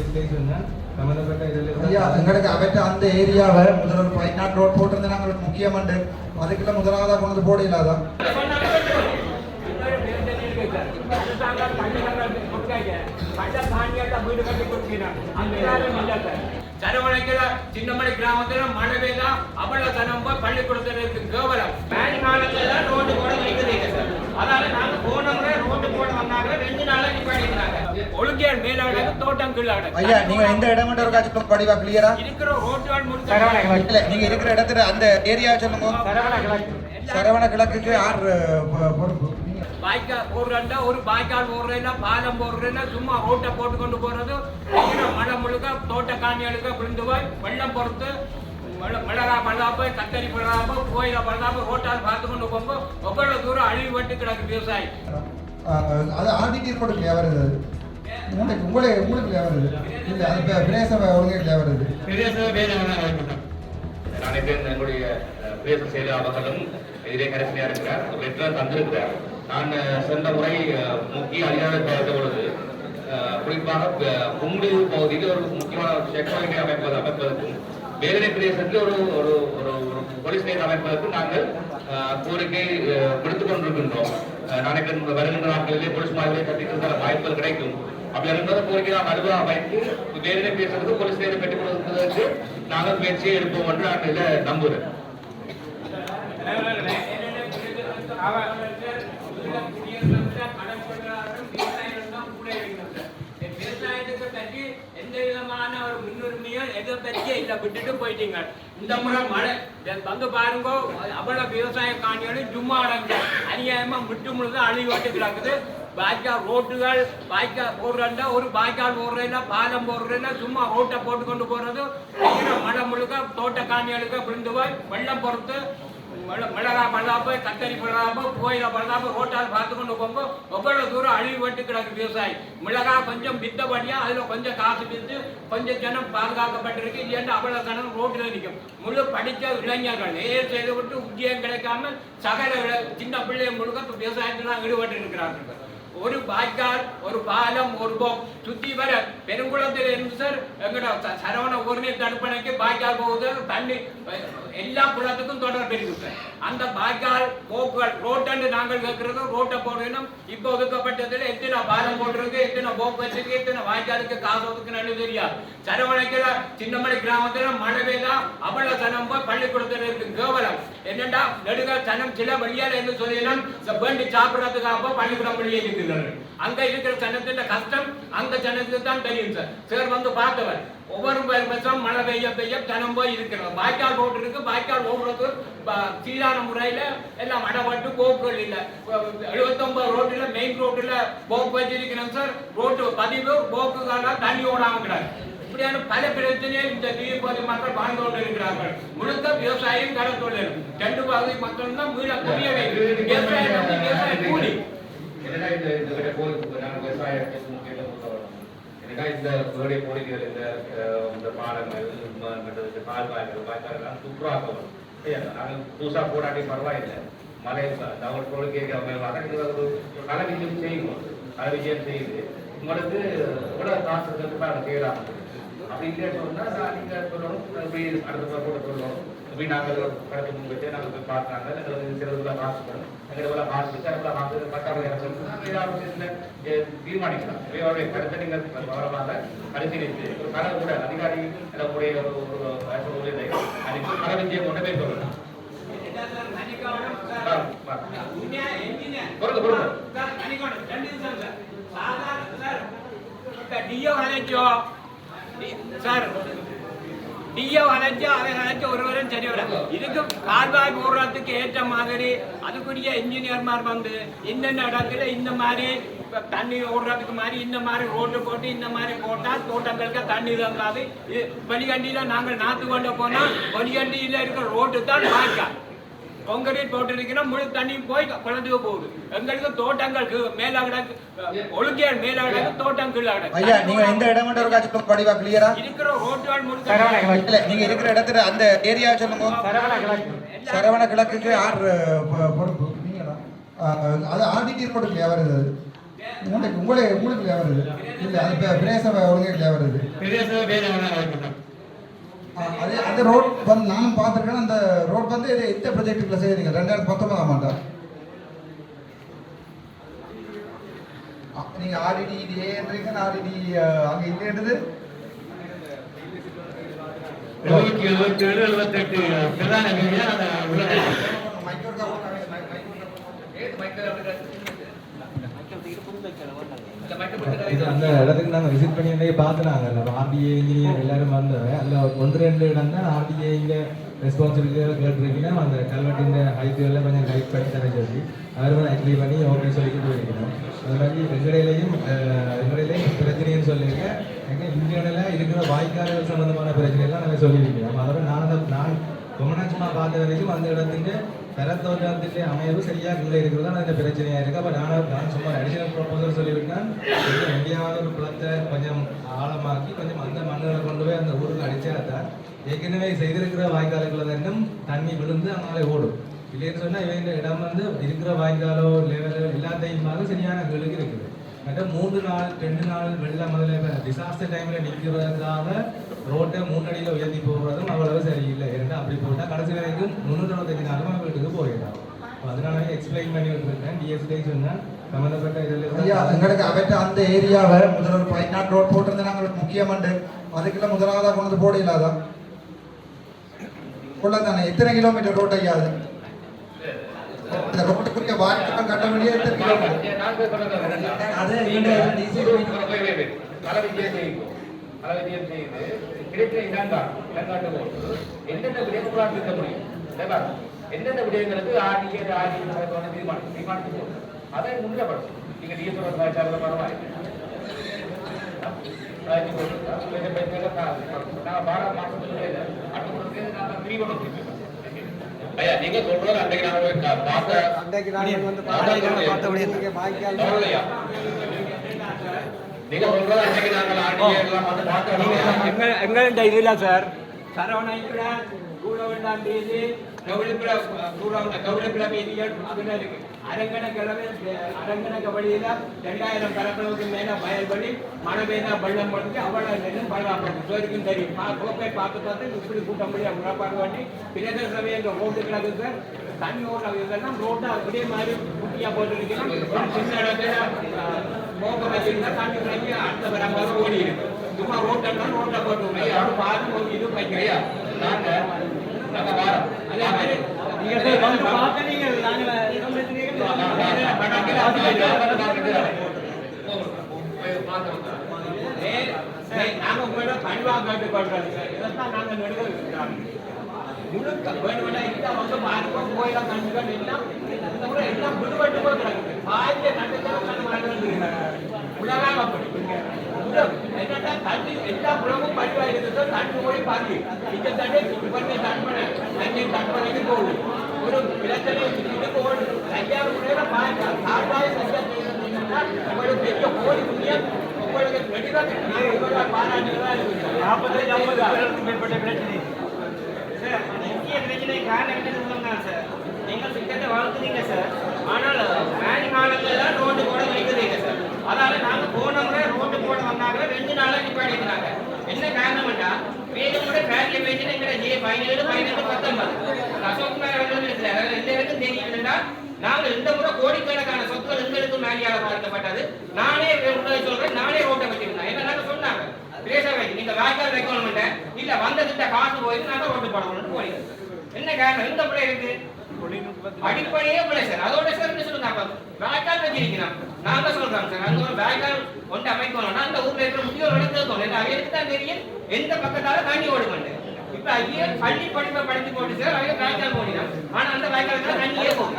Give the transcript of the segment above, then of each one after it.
இதில் ஐயா எங்களுக்கு அவற்ற அந்த ஏரியாவை முதல்ல ஒரு பதினாறு ரோட் போட்டிருந்தா எங்களுக்கு முக்கியமண்டு அதுக்குள்ள முதலாவதா கொண்டு போட இல்லாதா சரவணைக்கிற சின்னமலை கிராமத்துல மழை பெய்தா அவ்வளவு தனம் போய் பள்ளிக்கூடத்துல இருக்கு கேவலம் மேடி காலத்துல ரோடு போட வைக்கிறீங்க சார் அதால நாங்க போன முறை ரோடு போட வந்தாங்க ரெண்டு நாளா நிப்பாடிக்கிறாங்க ஒழுங்கியார் மேலாடகு தோட்டம் கீழாடகு ஐயா நீங்க எந்த இடம் ஒரு காட்சி படிவா கிளியரா இருக்கிற ரோட்டுகள் முடிச்சு இல்ல நீங்க இருக்கிற இடத்துல அந்த ஏரியா சொல்லுங்க. சரவண கிழக்குக்கு யார் பொறுப்பு? நீங்க. வாய்க்கால் போடுறா ஒரு வாய்க்கால் போடுறேன்னா பாலம் போடுறேன்னா சும்மா ரோட்டை போட்டு கொண்டு போறது. மழை முழுக்க தோட்ட காணிகளுக்கு விழுந்து போய் வெள்ளம் பொறுத்து மிள- மிளகா பல்லாப்பு கத்தரி பல்லாப்பு கோயில பல்லாப்பு ரோட்டால் பார்த்து கொண்டு போகும்போது எவ்வளவு தூரம் அழிவு பட்டு கிடக்கு விவசாயி? அது இல்லையா வருது அது உங்களுக்கு உங்களே உங்களுக்கு இல்லையா வருது. இல்ல அது இப்ப சபை ஒழுங்கு இல்லையா வருது. நாளை பேர் எங்களுடைய அஹ், பிரதேச செயலாளர்களும் எதிரே கரசியா இருக்கிறார். ஒரு லெட்டர் தந்திருக்கிறார். நான் சென்ற முறை முக்கிய அதிகாரம் பார்த்த பொழுது குறிப்பாக அஹ், பகுதியில் ஒரு முக்கியமான செக் அமைப்பது அமைப்பதற்கும் வேதனை பிரதேசத்தில் ஒரு ஒரு ஒரு போலீஸ் நிலையம் அமைப்பதற்கு நாங்கள் கோரிக்கை விடுத்துக் கொண்டிருக்கின்றோம். நாளைக்கு வருகின்ற நாட்களிலே போலீஸ் மாதிரி கட்டிட்டு வாய்ப்புகள் கிடைக்கும். அப்படி இருந்தது கோரிக்கை நாம் அலுவலகம் வைத்து பேசுறது போலீஸ் நிலையம் பெற்றுக் கொடுப்பதற்கு நாங்கள் முயற்சியை எடுப்போம் என்று நான் இதில் நம்புகிறேன் எந்த விதமான ஒரு முன்னுரிமையோ எதை இல்லை விட்டுட்டு போயிட்டீங்க இந்த முறை மழை வந்து பாருங்க அவ்வளவு விவசாய காணிகளும் ஜும்மா அடங்க அநியாயமா முட்டு முழுது அழிவாட்டு கிடக்குது. வாய்க்கால் ரோட்டுகள் வாய்க்கால் போடுறா ஒரு வாய்க்கால் போடுறேன்னா பாலம் போடுறேன்னா சும்மா ரோட்டை போட்டு கொண்டு போறது. மழை முழுக்க தோட்டக்காணிகளுக்கு விழுந்து போய் வெள்ளம் பொறுத்து மிள- மிளகா போய் கத்தரி பல்லாப்பு கோயில பல்லாப்பு ரோட்டால் பார்த்து கொண்டு போகும்போது எவ்வளவு தூரம் அழிவுபட்டு கிடக்கு விவசாயி. மிளகா கொஞ்சம் வித்தபடியா அதுல கொஞ்சம் காசு வித்து கொஞ்சம் ஜனம் பாதுகாக்கப்பட்டிருக்கு. இல்லைன்னா அவ்வளவு கணக்கு ரோட்டில் நிற்கும். முழு படித்த இளைஞர்கள் நேர் செய்து விட்டு உத்தியம் கிடைக்காம சகல சின்ன பிள்ளைய முழுக்க விவசாயத்தில் ஈடுபட்டு இருக்கிறார்கள். ஒரு பாய்க்கால் ஒரு பாலம் ஒரு போம் சுத்தி வர பெருங்குளத்தில் இருந்து சார் எங்கட ச- சரவண ஊர்நீர் தடுப்பணைக்கு பாய்க்கால் போகுது தண்ணி எல்லா குளத்துக்கும் தொடர்பு இருக்கு சார் அந்த வாய்க்கால் போக்குகள் ரோட்டண்டு நாங்கள் கேட்கறது ரோட்டை போடணும் இப்போ ஒதுக்கப்பட்டதுல எத்தனை பாலம் போட்டிருக்கு எத்தனை போக்கு வச்சிருக்கு எத்தனை வாய்க்காலுக்கு காசு ஒதுக்குன்னு தெரியாது சரவணைக்கிற சின்னமலை கிராமத்தில் மழை பெய்தா அவ்வளோ சனம் போய் பள்ளிக்கூடத்தில் இருக்கு கேவலம் என்னண்டா நெடுக சனம் சில வழியால் என்று சொல்லிடலாம் வேண்டி சாப்பிடறதுக்காக பள்ளிக்கூடம் வெளியே இருக்கிறார்கள் அங்க இருக்கிற ஜனத்தின் கஷ்டம் அங்க ஜனத்துக்கு தான் தெரியும் சார். சார் வந்து பார்த்தவர் ஒவ்வொரு வருஷம் மழை பெய்ய பெய்ய தனம் போய் இருக்கிறோம் வாய்க்கால் போட்டு இருக்கு வாய்க்கால் ஓடுறது சீரான முறையில எல்லாம் அடப்பட்டு கோப்புகள் இல்ல. எழுபத்தொன்பது ரோட்டுல மெயின் ரோட்டுல போக்கு வச்சிருக்கிறோம் சார். ரோட்டு பதிவு போக்குகால தண்ணி ஓடாம கிடாது இப்படியான பல பிரச்சனையை இந்த தீர்ப்பதி மக்கள் வாழ்ந்து கொண்டு இருக்கிறார்கள் முழுக்க விவசாயம் கடத்தொழில் ரெண்டு பகுதி மக்கள் தான் மீள புரிய விவசாயம் கூலி என்னடா இந்த இந்த கிட்ட போருக்கு நாங்கள் விவசாயத்துக்கு முக்கியத்துவம் கொடுத்தவரோம் என்னடா இந்த வேடை கோரிக்கைகள் இந்த இந்த பாலங்கள் ம- மற்றது இந்த கால்வாய்கள் வாய்க்கால்கள் சூப்பராக நாங்கள் புதுசாக போராட்டி பரவாயில்லை மலை அவங்க கோரிக்கை ஒரு கலை விஷயம் செய்யும் கலை விஷயம் செய்யுது உங்களுக்கு கூட காசு நாங்கள் செய்யலாம் அப்படி சொன்னா நான் சொல்லணும் இப்படி அடுத்த கூட சொல்லணும் இப்படி நாங்கள் கடத்து முன்வைத்து நாங்கள் போய் பார்த்தாங்க எங்களுக்கு சிலதுல காசு காசு காசு பட்டாளம் நாங்கள் ஏதாவது தீர்மானிக்கலாம் கருத்தை நீங்கள் பரிசீலித்து ஒரு கலை கூட அதிகாரி கூடிய ஒரு அதுக்கு கலை விஜயம் கொண்டு போய் சொல்லலாம் சார் டியோ அழைச்சு அதை அழைச்சு ஒருவரும் சரி வர இதுக்கு கால்வாய் போடுறதுக்கு ஏற்ற மாதிரி அதுக்குரிய இன்ஜினியர்மார் வந்து இன்னென்ன இடத்துல இந்த மாதிரி தண்ணி ஓடுறதுக்கு மாதிரி இந்த மாதிரி ரோட்டு போட்டு இந்த மாதிரி போட்டால் தோட்டங்களுக்கு தண்ணி தங்காது இது நாங்கள் நாற்று கொண்டு போனால் பனிகண்டியில இருக்கிற ரோட்டு தான் வாய்க்கால் கான்கிரீட் போட்டிருக்கீங்கன்னா முழு தண்ணியும் போய் குளத்துக்கு போகுது எங்களுக்கு தோட்டங்களுக்கு மேல கிடக்கு. ஒழுங்கியார் மேல கிடக்கு. தோட்டம் கீழே கிடக்கு. ஐயா நீங்க எந்த இடம் ஒரு காட்சி படிவா கிளியரா இருக்கிற ரோட்டுகள் முழுக்க இல்ல நீங்க இருக்கிற இடத்துல அந்த ஏரியா சொல்லுங்க. சரவண கிழக்குக்கு பொ- பொறுப்பு. நீங்களா? அது ஆர்டிடி ரிப்போர்ட் இல்லையா வருது அது உங்களுக்கு உங்களே உங்களுக்கு இல்லையா வருது இல்லை அது பிரேச ஒழுங்கே இல்லையா வருது வேணாம் ஆ, அது அந்த ரோட் வந்து நானும் பார்த்துருக்கேன். அந்த ரோட் வந்து இது எந்த ப்ரொஜெக்ட்டுக்குள்ள செய்யுறீங்க ரெண்டாயிரத்தி பத்தொன்பதாம் ஆண்டா. நீங்க ஆர்டிடி இது ஏன்றீங்க ஆர்டிடி அங்கே இல்லைன்றது எழுபத்தி எழுபத்தி ஏழு எழுபத்தெட்டு பிரதான உள்ளது இது அந்த இடத்துக்கு நாங்கள் விசிட் பண்ணி அன்றைக்கி பார்த்துனாங்க அந்த ஆர்டிஏ இன்ஜினியர் எல்லாரும் வந்தவன். அதில் ஒன்று ரெண்டு இடம் தான் ஆர்டிஏ இங்கே ரெஸ்பான்சிபிலிட்டியாக கேட்டிருக்கீங்கன்னா அந்த கல்வெட்டின் ஹைட்டுகளில் கொஞ்சம் கைட் பண்ணி தர சொல்லி அவர் வந்து அக்ரி பண்ணி ஓகே சொல்லிட்டு போயிருக்கணும் அது மாதிரி எங்கடையிலையும் எங்கடையிலையும் பிரச்சனைன்னு சொல்லியிருக்கேன் எங்கள் இந்தியாவில் இருக்கிற வாய்க்கால்கள் சம்மந்தமான பிரச்சனைலாம் நாங்கள் சொல்லியிருக்கோம் அதோட நான் அந்த நான் சும்மா பார்த்த வரைக்கும் அந்த இடத்துக்கு பெறத்தோட்டத்திலே அமைவு சரியாக இல்லை இருக்கிறது தான் இந்த பிரச்சனையாக இருக்கு. அப்போ நானும் நான் சும்மா அடிஷனல் ப்ரொபோசல் சொல்லிவிட்டேன். இந்தியாவில் ஒரு குளத்தை கொஞ்சம் ஆழமாக்கி கொஞ்சம் அந்த மண்ணில் கொண்டு போய் அந்த ஊருக்கு அடித்தா தான் ஏற்கனவே செய்திருக்கிற வாய்க்காலுக்குள்ள தான் தண்ணி விழுந்து அதனாலே ஓடும். இல்லைன்னு சொன்னால் இவங்க இடம் வந்து இருக்கிற வாய்க்காலோ லெவலோ எல்லாத்தையும் பார்த்து சரியான கேளுக்கு இருக்குது மற்ற மூன்று நாள் ரெண்டு நாள் வெள்ளம் முதல்ல டிசாஸ்டர் டைம்ல நிற்கிறதுக்காக ரோட்டை மூன்றடியில் உயர்த்தி போகிறதும் அவ்வளவு சரியில்லை ஏன்னா அப்படி போட்டால் கடைசி வரைக்கும் முந்நூற்றி அறுபத்தஞ்சு நாளும் வீட்டுக்கு போயிடலாம் அதனால எக்ஸ்பிளைன் பண்ணி விட்டுருக்கேன் டிஎஸ்டி சொன்னேன் சம்மந்தப்பட்ட ஐயா இதில் எங்களுக்கு அவற்ற அந்த ஏரியாவை முதல்ல ஒரு பதினாட்டு ரோட் போட்டிருந்தா எங்களுக்கு முக்கியமண்டு அதுக்குள்ள முதலாவதாக கொண்டு போட இல்லாதா கொள்ள தானே எத்தனை கிலோமீட்டர் ரோட் ஐயா அது இந்த ரோட்டுக்குரிய வாய்ப்பு கட்ட வேண்டிய எத்தனை கிலோமீட்டர் அது எங்க எந்தெந்த விடயங்களுக்கு ஆடிய ஆடிய தீர்மானம் தீர்மானித்து போகும் அதை முன்னப்படுத்தும் நீங்க டிஎஸ்ஓ சார்ந்த பரவாயில்லை நான் பாரத மாசத்துல அடுத்த நான் பிரிவு ஐயா நீங்க சொல்றது அன்றைக்கு நாங்க போய் கா- பார்த்த அன்றைக்கு நாங்கள் வந்து? நீங்க சொல்றது அன்றைக்கு நாங்கள் ஆடிய எல்லாம் வந்து எங்க எங்கள்கிட்ட இதுல சார் சரவணைக்குள்ள கூடவெல்லாம் பேசி கவுளிப்புல கவுளிப்புல வீதிகள் அதுல இருக்கு அரங்கன கிழமை அரங்கன வழியில ரெண்டாயிரம் பரப்பளவுக்கு மேல வயல்வெளி மழை பெய்தா வெள்ளம் படுத்து அவ்வளவு நெல்லும் பரவாயில்லை சோருக்கும் தெரியும் பா- பார்த்து பார்த்து இப்படி கூட்ட முடியாது உறப்பாடு வேண்டி பிரதேச சபை எங்க ரோட்டு கிடக்கு சார் தண்ணி ஓடுற இதெல்லாம் ரோட்டை அப்படியே மாதிரி குட்டியா போட்டுருக்கீங்க சின்ன இடத்துல வச்சிருந்தா தண்ணி அடுத்த பரம்பரை ஓடி இருக்கு சும்மா ரோட்டெல்லாம் ரோட்டை போட்டு யாரும் ஒரு இது ஐயா. வைக்கிறீங்க நாங்க நாங்க வாரம் அதே மாதிரி நீங்க உங்களோட பணிவா கேட்டுக்கொள்றோம் சார். இதைத்தான் நாங்க நடுவில் முழுக்க வேணுமெண்டா இந்த வந்து பாருங்க கோயில கண்டுகள் எல்லாம் இந்த முறை எல்லாம் விடுபட்டு போகிறாங்க பாதிய நட்டுக்கள் உலகம் அப்படி தண்ணி எல்லா புலமும் படிவா இருக்குது தண்ணி போய் பாதி இந்த தண்ணி பண்ணி தண்பனை தண்ணி தண்பனைக்கு போகுது ஒரு பிரச்சனை இதுக்கு ஒரு ஐயாயிரம் முறையில பாருங்க சாப்பாடு சரியா பெரிய கோடி புண்ணியம் உங்களுக்கு வெளிதான் நாற்பத்தஞ்சு ஐம்பது. மேற்பட்ட பிரச்சனை சார் முக்கிய பிரச்சனை காரணம் என்னன்னு சொல்லுங்க சார் நீங்கள் திட்டத்தை வளர்த்துறீங்க சார் ஆனால் மேனி காலங்கள்லாம் ரோட்டு போட வைக்கிறீங்க சார் அதால நாங்க போனவங்க ரோட்டு வந்தாங்க ரெண்டு நாளா நிப்பாடிக்கிறாங்க என்ன காரணம்னா பேசிட்டு எங்களை ஜே பதினேழு பதினெட்டு பத்தொன்பது. அசோக்குமார் அவர்கள் இருக்கிறார் அதில் எல்லாருக்கும் தெரியுதுன்னா நாங்கள் இந்த முறை கோடிக்கணக்கான சொத்துக்கள் எங்களுக்கு மேலியால பாதிக்கப்பட்டது நானே சொல்றேன். நானே ரோட்டை வச்சிருந்தேன் என்ன சொன்னாங்க? பேசவே நீங்க வாய்க்கால் வைக்கணும் இல்ல. வந்ததுட்ட காசு போயிட்டு நாங்க ரோட்டு போடணும்னு போறீங்க என்ன காரணம்? எந்த பிள்ளை இருக்கு? அடிப்படையே பிள்ளை சார். அதோட சார் சொல்லுங்க நாங்க சொல்றோம் சார். அங்க ஒரு வாய்க்கால் ஒன்று அமைக்கணும்னா அந்த ஊர்ல இருக்கிற முதியோர் கேட்கணும் ஏன்னா தான் தெரியும். எந்த பக்கத்தால தண்ணி ஓடுமெண்டு இப்ப ஐயா பள்ளி படிப்பை படிச்சு போட்டு சார் அவங்க வாய்க்கால் போடினான் ஆனா அந்த வாய்க்காலுக்கு தண்ணியே போகும்.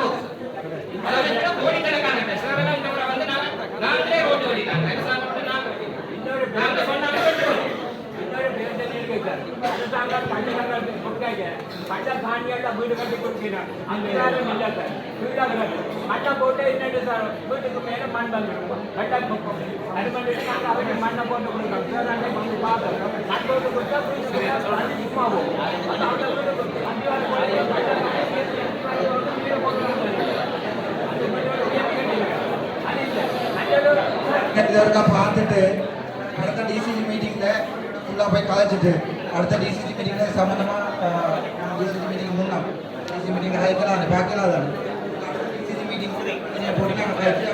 போகும். கோடிக்கணக்கான சார் அதெல்லாம் இந்த முறை வந்து நாங்க நாங்களே ரோட்டு ஓடினாங்க அரசாங்கம் வந்து நாங்க நாங்க சொன்னாங்க ரோட்டு ஓடி இன்னொரு பிரச்சனை இருக்கு சார் அரசாங்கம் பள்ளிகள் கொடுக்காங்க பட்ட தானியல்ல வீடு கட்டி கொடுக்கிறாங்க அந்த இல்லை சார் வீடாக மண்ணை போட்டு என்னட்டு சார் வீட்டுக்கு மேல மண் வந்துடும் கட்ட அது பண்ணிட்டு நாங்கள் மண்ணை போட்டு கொடுக்குறோம் சார் நாங்கள் வந்து மண் போட்டு கொடுத்தா வீட்டுக்கு சும்மா போகும் வீட்டுக்கு பார்த்துட்டு அடுத்த டிசிசி மீட்டிங்கில் ஃபுல்லாக போய் கலைச்சிட்டு அடுத்த டிசிசி மீட்டிங்கில் சம்மந்தமாக டிசிசி மீட்டிங் முன்னாம் டிசிசி மீட்டிங் கலைக்கலாம் அது பார்க்கலாம் தான் டிசிசி மீட்டிங் நீங்கள் நாங்கள் கலைச்சி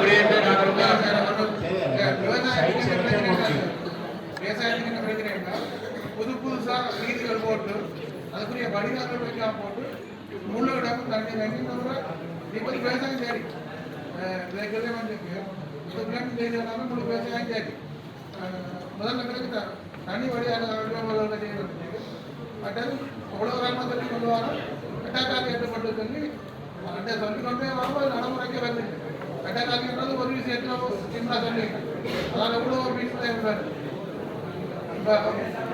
விடயத்தை நாங்கள் விவசாயத்துக்கு என்ன பிரச்சனைன்னா புது புதுசாக வீடுகள் போட்டு அதுக்குரிய வடிகால்கள் போட்டு முள்ள விடாமல் தண்ணி வாங்கி நம்ம இப்போ వ్యవసాయం చేయాలి దగ్గరే అని చెప్పి பிள்ளைங்க செய்யறதுனால முழு விவசாயம் சரி முதல்ல பிறகு த- தண்ணி வடிகால முதல்ல செய்யறது மற்றது அவ்வளோ காலமாக சொல்லி கொண்டு வரோம் கட்டாக்கால் ஏற்றப்பட்டு சொல்லி அந்த சொல்லி கொண்டே வரோம் அது நடைமுறைக்கு வருது. ఎట్లా ஒரு விஷயத்தில் சின்ன சொல்லி அதால் எவ்வளோ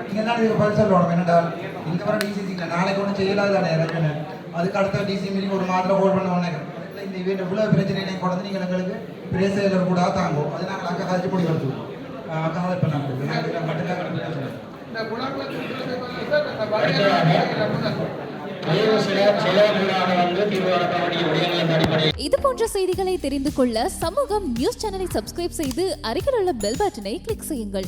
நீங்கள் தான் இதுக்கு பதில் சொல்லணும் என்னடா? இந்த வர டிசிசிங்க நாளைக்கு ஒன்றும் செய்யலாதானே எனக்கு அதுக்கு அடுத்த டிசி மீட்டிங் ஒரு மாதம் ஹோல்ட் பண்ண உடனே இந்த இவன் இவ்வளோ பிரச்சனை கொண்டு நீங்கள் எங்களுக்கு பெரிய செயலர் கூட தாங்கும். அது நாங்கள் அங்கே கழிச்சு போய் கொடுத்துருவோம் அங்கே ஹெல்ப் பண்ண நாங்கள் மட்டும்தான் இது போன்ற செய்திகளை தெரிந்து கொள்ள சமூகம் நியூஸ் சேனலை சப்ஸ்கிரைப் செய்து அருகில் உள்ள பெல் பட்டனை கிளிக் செய்யுங்கள்.